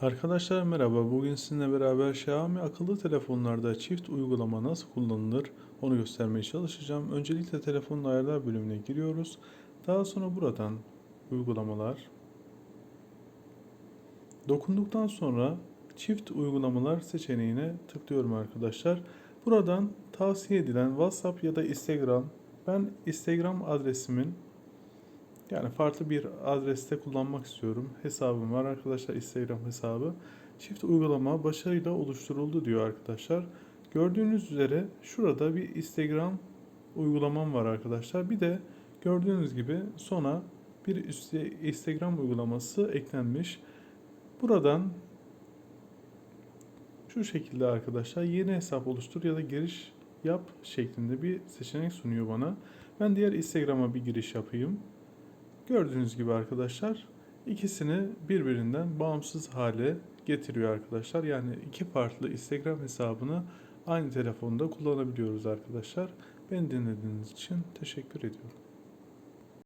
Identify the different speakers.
Speaker 1: Arkadaşlar merhaba. Bugün sizinle beraber Xiaomi akıllı telefonlarda çift uygulama nasıl kullanılır onu göstermeye çalışacağım. Öncelikle telefonun ayarlar bölümüne giriyoruz. Daha sonra buradan uygulamalar. Dokunduktan sonra çift uygulamalar seçeneğine tıklıyorum arkadaşlar. Buradan tavsiye edilen WhatsApp ya da Instagram. Ben Instagram adresimin yani farklı bir adreste kullanmak istiyorum. Hesabım var arkadaşlar Instagram hesabı. Çift uygulama başarıyla oluşturuldu diyor arkadaşlar. Gördüğünüz üzere şurada bir Instagram uygulamam var arkadaşlar. Bir de gördüğünüz gibi sona bir üstte Instagram uygulaması eklenmiş. Buradan şu şekilde arkadaşlar yeni hesap oluştur ya da giriş yap şeklinde bir seçenek sunuyor bana. Ben diğer Instagram'a bir giriş yapayım. Gördüğünüz gibi arkadaşlar ikisini birbirinden bağımsız hale getiriyor arkadaşlar. Yani iki farklı Instagram hesabını aynı telefonda kullanabiliyoruz arkadaşlar. Beni dinlediğiniz için teşekkür ediyorum.